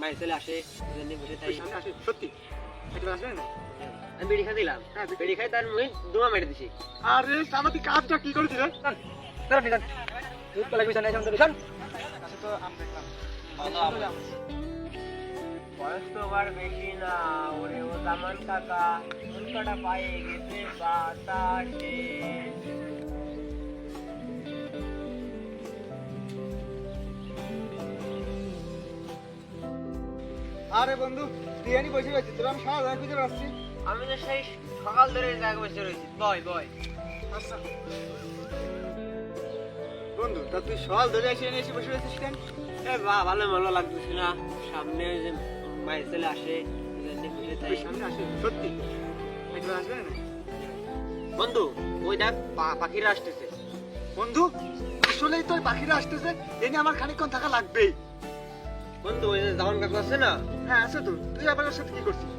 মায়ের ছেলে আসে ওই বসে তাই। আসে সত্যি? আমি বেড়ি খা দিলাম। হ্যাঁ, বেড়ি- খাই তার মুই দোয়া মেরে দিছি। আরে সামনে তুই কাজটা কি রে দুধ বিছানা আচ্ছা তো আম দেখলাম বয়স তো আর বেশি না ওরে ও দামান কাকা। উল্কাটা পায়ে গেছে বাতাসে। আরে বন্ধু বিরিয়ানি বসে গেছি তোর আমি সারা খুঁজে আসছি আমি তো সেই সকাল ধরে জায়গা বসে রয়েছি। বয় বয়। আচ্ছা। বন্ধু তা তুই সকাল ধরে এসে এসে বসে রয়েছিস কেন? এ বা ভালো ভালো লাগতেছে না। সামনে ওই যে মায়ের ছেলে আসে সামনে আসে সত্যি? একবার আসবে না? বন্ধু ওই দেখ পাখিরা আসতেছে। বন্ধু আসলেই তো পাখিরা আসতেছে এ নিয়ে আমার খানিকক্ষণ থাকা লাগবেই। বন্ধু ওই যে দামান কাকু আছে না? হ্যাঁ আছে তো। তুই আবার ওর সাথে কি করছিস?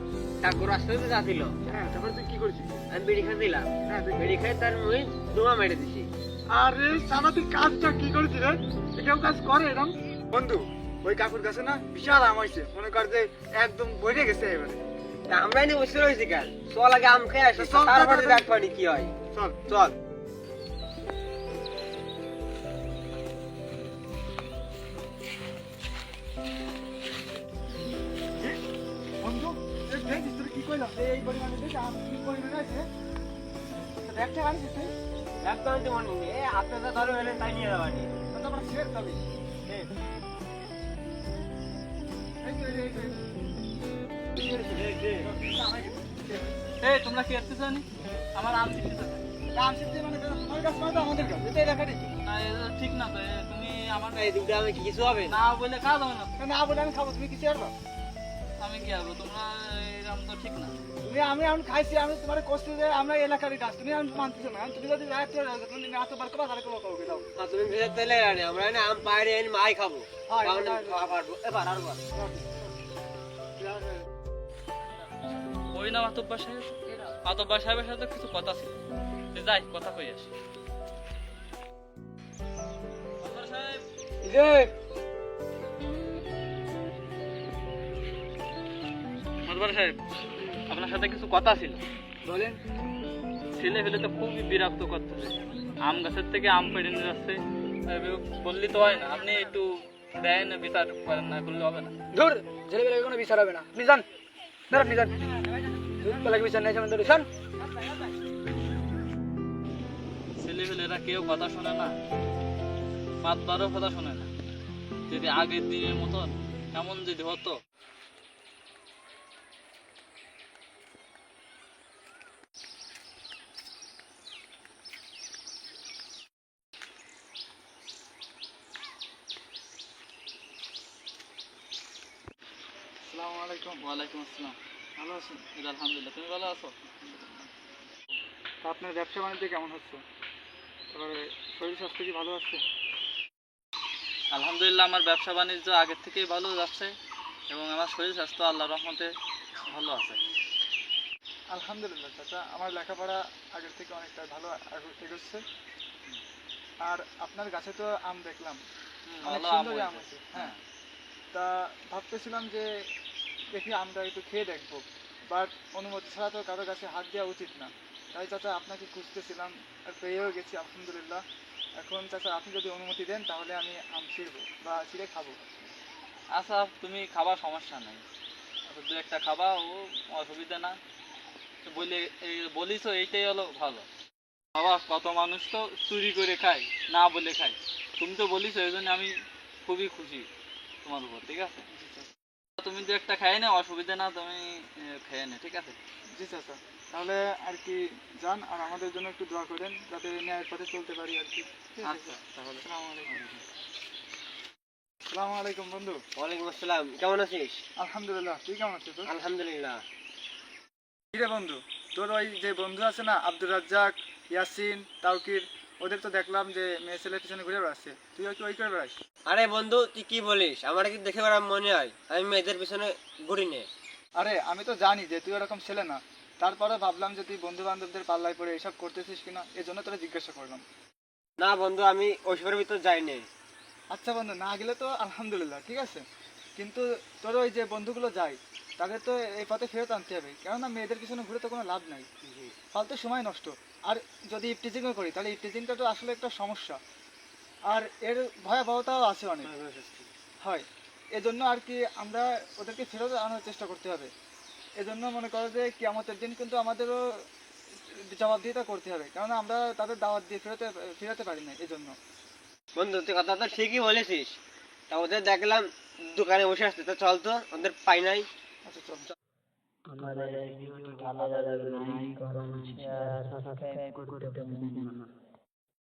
ঠাকুর আসতে তো যাচ্ছিল হ্যাঁ তারপরে তুই কি করছিস? আমি বেড়ি খা দিলাম। হ্যাঁ তুই বেড়ি খাই তার মুই দোয়া মেরে দিছি। আরে সানা তুই কাজটা কি করেছিস রে? কেউ কাজ করে এরকম বন্ধু ওই কাকুর কাছে না বিশাল আম হয়েছে মনে কর যে একদম বইরে গেছে এবারে। তা আমরা এনে বসে রয়েছি কেন চল আগে আম খেয়ে আসি চল, তারপরে দেখ পানি কি হয়। চল। চল। এই পরিমাণে আম কি পরিমাণে আছে। তুই এ আপনারা ধরে তাই নিয়ে যাবানি তবে এই তোমরা কি আসতে জানি? আমার আম আম সিদ্ধি মানে তোমার কাছে মানে আমাদের কাছে। এটাই দেখা না ঠিক না তো তুমি আমার কিছু হবে? না বলে কাজ হবে না। না বলে আমি খাব তুমি কিছু শেয়ার আমি কি আসব তোমরা এরকম তো ঠিক না। তুমি আমি এখন খাইছি আমি তোমার কষ্ট যে আমরা এই এলাকারই গাছ তুমি আমি মানতেছো না। তুমি যদি রাত তুমি এত বার কবা তাহলে কবা কবে দাও। না, তুমি ভেজে তেলে আনে আমরা এনে আম বাইরে এনে মাই খাব। হয়, কারণ খাওয়া পারব এবার আর বার। ওই না মাতব্বার সাহেব মাতব্বার সাহেবের সাথে কিছু কথা ছিল। যে যাই কথা কই আসি। সাহেব। সাহেব আপনার সাথে কিছু কথা ছিল। বলেন। ছেলে ফেলে তো খুবই বিরক্ত করতেছে আম গাছের থেকে আম পেড়ে নিয়ে যাচ্ছে। বললি তো হয় না আপনি একটু দেন বিচার করেন না করলে হবে না। ধর কোনো বিচার হবে না। আপনি যান আপনি যান। বিচার নেই ফেলেরা কেউ কথা শোনে না মাতবারও কথা শোনে না। যদি আগের দিনের মতন এমন যদি হতো আসসালামু আলাইকুম ওয়ালাইকুম আসসালাম। ভালো আছেন? আলহামদুলিল্লাহ তুমি ভালো আছো? আপনার ব্যবসা বাণিজ্য কেমন হচ্ছে? এবারে শরীর স্বাস্থ্য কি ভালো আছে? আলহামদুলিল্লাহ আমার ব্যবসা বাণিজ্য আগের থেকেই ভালো যাচ্ছে এবং আমার শরীর স্বাস্থ্য আল্লাহ রহমতে ভালো আছে। আলহামদুলিল্লাহ চাচা আমার লেখাপড়া আগের থেকে অনেকটা ভালো এগোচ্ছে। আর আপনার গাছে তো আম দেখলাম। অনেক আম সুন্দর আম আছে। হ্যাঁ। তা ভাবতেছিলাম যে দেখি আমটা একটু খেয়ে দেখব। বাট অনুমতি ছাড়া তো কারও কাছে হাত দেওয়া উচিত না। তাই চাচা আপনাকে খুঁজতেছিলাম আর পেয়েও গেছি আলহামদুলিল্লাহ। এখন চাচা আপনি যদি অনুমতি দেন তাহলে আমি আম ছিঁড়বো বা ছিঁড়ে খাব। আচ্ছা তুমি খাবার সমস্যা নেই। আচ্ছা, দু একটা খাবা ও অসুবিধা না। তো বলে এই বলিস এইটাই হলো ভালো। বাবা কত মানুষ তো চুরি করে খায় না বলে খায়। তুমি তো বলিস ওই জন্য আমি খুবই খুশি তোমার উপর ঠিক আছে? তুমি দু একটা খেয়ে নে অসুবিধা না তুমি খেয়ে নে ঠিক আছে? জি চাচা তাহলে আর কি যান আর আমাদের জন্য একটু দোয়া করেন যাতে ন্যায়ের পথে চলতে পারি আর কি। আচ্ছা তাহলে। আসসালামু আলাইকুম। বন্ধু। ওয়ালাইকুম আসসালাম। কেমন আছিস? আলহামদুলিল্লাহ তুই কেমন আছিস তোর আলহামদুলিল্লাহ। কিরে বন্ধু? তোর ওই যে বন্ধু আছে না আব্দুর রাজ্জাক ইয়াসিন তাওকির ওদের তো দেখলাম যে মেয়ে ছেলের পিছনে ঘুরে বেড়াচ্ছে। তুইও কি ওই করে বেড়াস? আরে বন্ধু তুই কি বলিস? আমার কি দেখে বেড়া মনে হয় আমি মেয়েদের পিছনে ঘুরি নে আরে আমি তো জানি যে তুই ওরকম ছেলে না। তারপরে ভাবলাম যে তুই বন্ধু বান্ধবদের পাল্লায় পড়ে এসব করতেছিস কিনা এই জন্য তোরা জিজ্ঞাসা করলাম। না বন্ধু আমি ওইসবের ভিতর যাইনি। আচ্ছা বন্ধু না গেলে তো আলহামদুলিল্লাহ ঠিক আছে। কিন্তু তোর ওই যে বন্ধুগুলো যায় তাদের তো এই পথে ফেরত আনতে হবে। কেননা মেয়েদের পিছনে ঘুরে তো কোনো লাভ নাই। ফালতু সময় নষ্ট। আর যদি ইপটিজিংও করি তাহলে ইপটিজিংটা তো আসলে একটা সমস্যা। আর এর ভয়াবহতাও আছে অনেক। হয়। এজন্য আর কি আমরা ওদেরকে ফেরত আনার চেষ্টা করতে হবে। এজন্য মনে করো যে কিয়ামতের দিন কিন্তু আমাদেরও জবাবদিহিতা করতে হবে। কারণ আমরা তাদের দাওয়াত দিয়ে ফেরতে ফেরাতে পারি না এজন্য। বন্ধু তুই কথা তো ঠিকই বলেছিস। তা ওদের দেখলাম দোকানে বসে আসতে তো চল তো ওদের পাই নাই। আচ্ছা চল আমাদের ভিডিওটি ভালো লাগলে লাইক করুন শেয়ার সাবস্ক্রাইব করতে ভুলবেন না